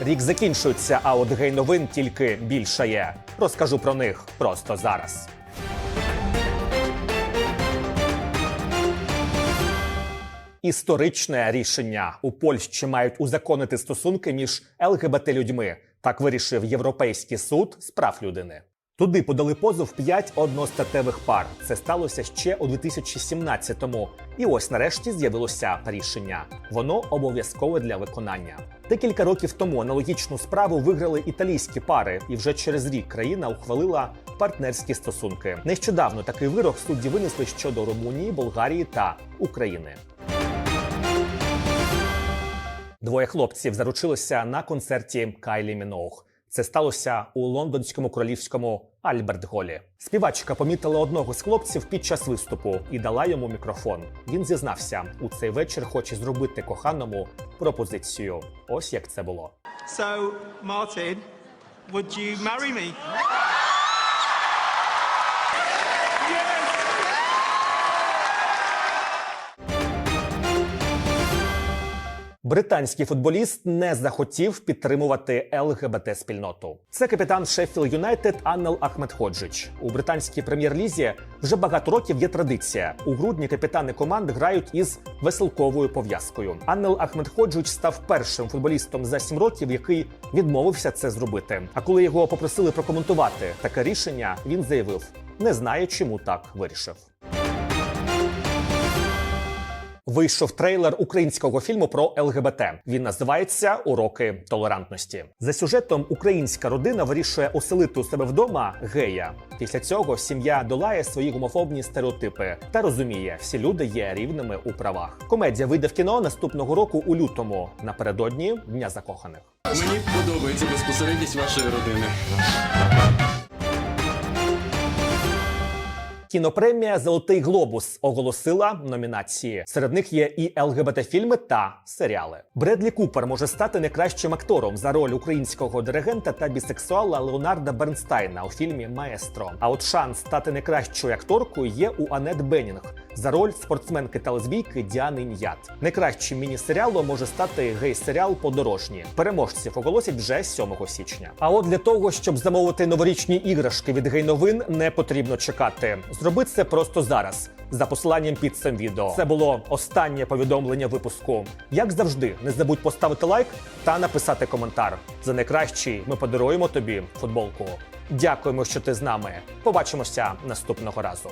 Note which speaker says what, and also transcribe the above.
Speaker 1: Рік закінчується, а от гей новин тільки більшає. Розкажу про них просто зараз. Історичне рішення у Польщі мають узаконити стосунки між ЛГБТ людьми. Так вирішив Європейський суд з прав людини. Туди подали позов п'ять одностатевих пар. Це сталося ще у 2017-му. І ось нарешті з'явилося рішення. Воно обов'язкове для виконання. Декілька років тому аналогічну справу виграли італійські пари, і вже через рік країна ухвалила партнерські стосунки. Нещодавно такий вирок судді винесли щодо Румунії, Болгарії та України. Двоє хлопців заручилися на концерті Кайлі Міноуг. Це сталося у лондонському королівському Альберт Голі. Співачка помітила одного з хлопців під час виступу і дала йому мікрофон. Він зізнався, у цей вечір хоче зробити коханому пропозицію. Ось як це було.
Speaker 2: So, Martin, would you marry me?
Speaker 1: Британський футболіст не захотів підтримувати ЛГБТ спільноту. Це капітан Шеффіл Юнайтед Аннел Ахмедходжич. У британській прем'єр-лізі вже багато років є традиція. У грудні капітани команд грають із веселковою пов'язкою. Аннел Ахмедходжич став першим футболістом за сім років, який відмовився це зробити. А коли його попросили прокоментувати таке рішення, він заявив: не знає, чому так вирішив. Вийшов трейлер українського фільму про ЛГБТ. Він називається Уроки толерантності. За сюжетом українська родина вирішує оселити у себе вдома гея. Після цього сім'я долає свої гомофобні стереотипи та розуміє, всі люди є рівними у правах. Комедія вийде в кіно наступного року у лютому, напередодні дня закоханих.
Speaker 3: Мені подобається безпосередність вашої родини.
Speaker 1: Кінопремія Золотий глобус оголосила номінації. Серед них є і ЛГБТ-фільми та серіали. Бредлі Купер може стати найкращим актором за роль українського диригента та бісексуала Леонарда Бернстайна у фільмі Маестро. А от шанс стати найкращою акторкою є у Анет Беннінг за роль спортсменки та лесбійки Діани Ньят. Найкращим міні-серіалом може стати гей-серіал Подорожні. Переможців оголосять вже 7 січня. А от для того, щоб замовити новорічні іграшки від гей-новин, не потрібно чекати. Зроби це просто зараз. За посиланням під цим відео. Це було останнє повідомлення випуску. Як завжди, не забудь поставити лайк та написати коментар. За найкращий ми подаруємо тобі футболку. Дякуємо, що ти з нами. Побачимося наступного разу.